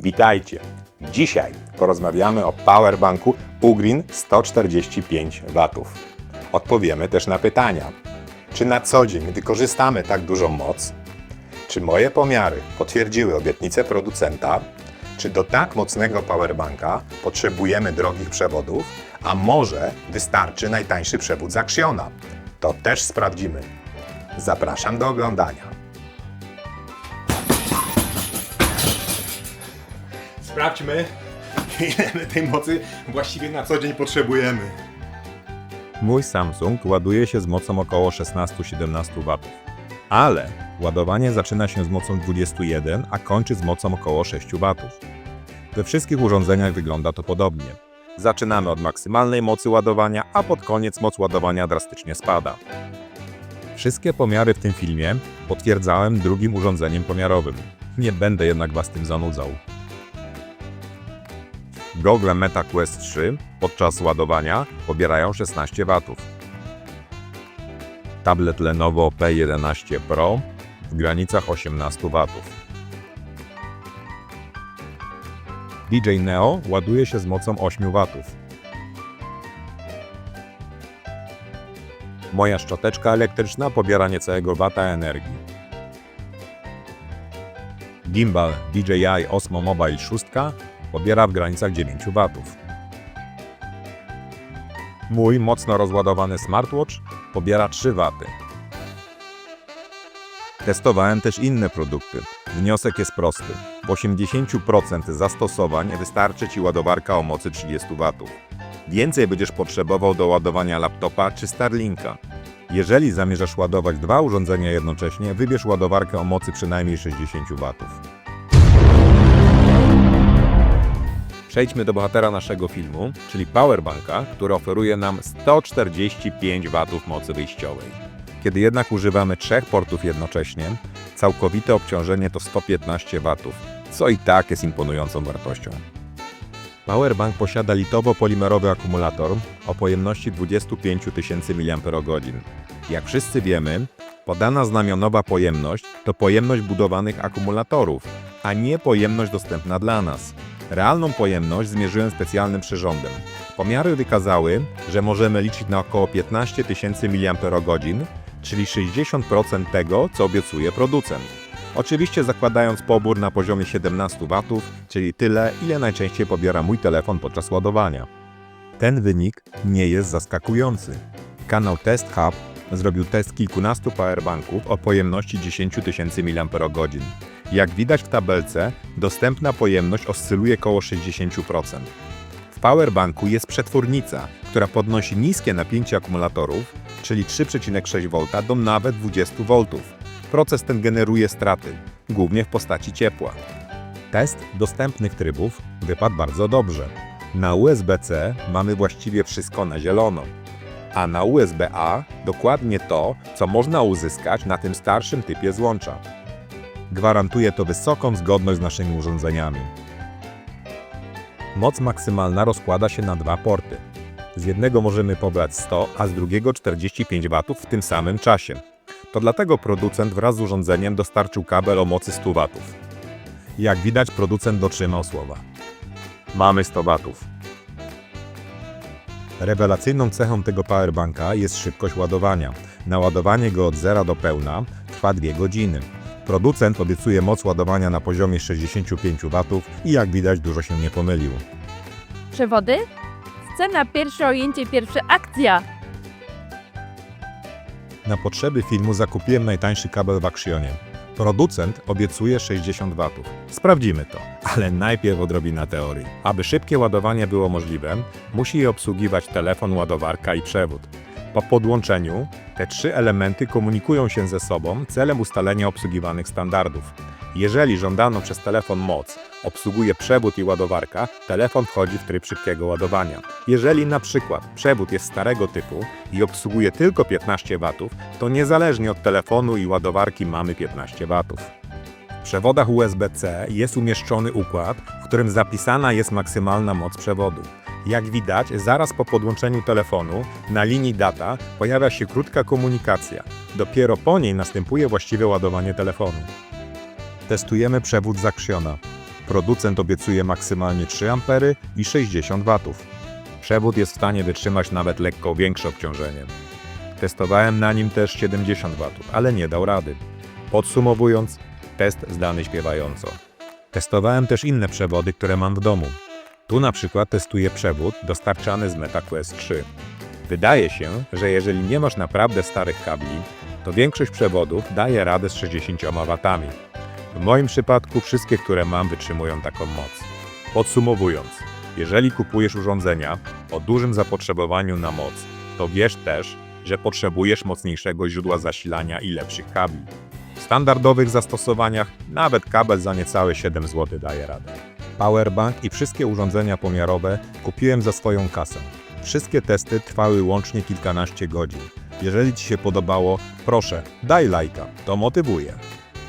Witajcie! Dzisiaj porozmawiamy o powerbanku Ugreen 145 W. Odpowiemy też na pytania. Czy na co dzień wykorzystamy tak dużą moc? Czy moje pomiary potwierdziły obietnicę producenta? Czy do tak mocnego powerbanka potrzebujemy drogich przewodów? A może wystarczy najtańszy przewód z Axiona? To też sprawdzimy. Zapraszam do oglądania. Sprawdźmy, ile tej mocy właściwie na co dzień potrzebujemy. Mój Samsung ładuje się z mocą około 16-17 W. Ale ładowanie zaczyna się z mocą 21, a kończy z mocą około 6 W. We wszystkich urządzeniach wygląda to podobnie. Zaczynamy od maksymalnej mocy ładowania, a pod koniec moc ładowania drastycznie spada. Wszystkie pomiary w tym filmie potwierdzałem drugim urządzeniem pomiarowym. Nie będę jednak Was tym zanudzał. Google Meta Quest 3 podczas ładowania pobierają 16 W. Tablet Lenovo P11 Pro w granicach 18 W. DJ Neo ładuje się z mocą 8 W. Moja szczoteczka elektryczna pobiera niecałego wata energii. Gimbal DJI Osmo Mobile 6 pobiera w granicach 9 W. Mój mocno rozładowany smartwatch pobiera 3 W. Testowałem też inne produkty. Wniosek jest prosty. W 80% zastosowań wystarczy Ci ładowarka o mocy 30 W. Więcej będziesz potrzebował do ładowania laptopa czy Starlinka. Jeżeli zamierzasz ładować dwa urządzenia jednocześnie, wybierz ładowarkę o mocy przynajmniej 60 W. Przejdźmy do bohatera naszego filmu, czyli powerbanka, który oferuje nam 145 W mocy wyjściowej. Kiedy jednak używamy trzech portów jednocześnie, całkowite obciążenie to 115 W, co i tak jest imponującą wartością. Powerbank posiada litowo-polimerowy akumulator o pojemności 25 tysięcy mAh. Jak wszyscy wiemy, podana znamionowa pojemność to pojemność budowanych akumulatorów, a nie pojemność dostępna dla nas. Realną pojemność zmierzyłem specjalnym przyrządem. Pomiary wykazały, że możemy liczyć na około 15 tysięcy mAh, czyli 60% tego, co obiecuje producent. Oczywiście zakładając pobór na poziomie 17 W, czyli tyle, ile najczęściej pobiera mój telefon podczas ładowania. Ten wynik nie jest zaskakujący. Kanał Test Hub zrobił test kilkunastu powerbanków o pojemności 10 tysięcy mAh. Jak widać w tabelce, dostępna pojemność oscyluje około 60%. W powerbanku jest przetwornica, która podnosi niskie napięcie akumulatorów, czyli 3,6 V do nawet 20 V. Proces ten generuje straty, głównie w postaci ciepła. Test dostępnych trybów wypadł bardzo dobrze. Na USB-C mamy właściwie wszystko na zielono, a na USB-A dokładnie to, co można uzyskać na tym starszym typie złącza. Gwarantuje to wysoką zgodność z naszymi urządzeniami. Moc maksymalna rozkłada się na dwa porty. Z jednego możemy pobrać 100, a z drugiego 45 W w tym samym czasie. To dlatego producent wraz z urządzeniem dostarczył kabel o mocy 100 W. Jak widać, producent dotrzymał słowa. Mamy 100 W. Rewelacyjną cechą tego powerbanka jest szybkość ładowania. Naładowanie go od zera do pełna trwa 2 godziny. Producent obiecuje moc ładowania na poziomie 65 W i jak widać dużo się nie pomylił. Przewody? Scena pierwsze ojęcie, pierwsza akcja. Na potrzeby filmu zakupiłem najtańszy kabel w Axionie. Producent obiecuje 60 W. Sprawdzimy to, ale najpierw odrobina teorii. Aby szybkie ładowanie było możliwe, musi je obsługiwać telefon, ładowarka i przewód. Po podłączeniu te trzy elementy komunikują się ze sobą celem ustalenia obsługiwanych standardów. Jeżeli żądaną przez telefon moc obsługuje przewód i ładowarka, telefon wchodzi w tryb szybkiego ładowania. Jeżeli na przykład przewód jest starego typu i obsługuje tylko 15 W, to niezależnie od telefonu i ładowarki mamy 15 W. W przewodach USB-C jest umieszczony układ, w którym zapisana jest maksymalna moc przewodu. Jak widać, zaraz po podłączeniu telefonu na linii data pojawia się krótka komunikacja. Dopiero po niej następuje właściwe ładowanie telefonu. Testujemy przewód z Axiona. Producent obiecuje maksymalnie 3 ampery i 60 watów. Przewód jest w stanie wytrzymać nawet lekko większe obciążenie. Testowałem na nim też 70 watów, ale nie dał rady. Podsumowując, test zdany śpiewająco. Testowałem też inne przewody, które mam w domu. Tu na przykład testuję przewód dostarczany z MetaQuest 3. Wydaje się, że jeżeli nie masz naprawdę starych kabli, to większość przewodów daje radę z 60 watami. W moim przypadku wszystkie, które mam, wytrzymują taką moc. Podsumowując, jeżeli kupujesz urządzenia o dużym zapotrzebowaniu na moc, to wiesz też, że potrzebujesz mocniejszego źródła zasilania i lepszych kabli. W standardowych zastosowaniach nawet kabel za niecałe 7 zł daje radę. Powerbank i wszystkie urządzenia pomiarowe kupiłem za swoją kasę. Wszystkie testy trwały łącznie kilkanaście godzin. Jeżeli Ci się podobało, proszę, daj lajka, to motywuje.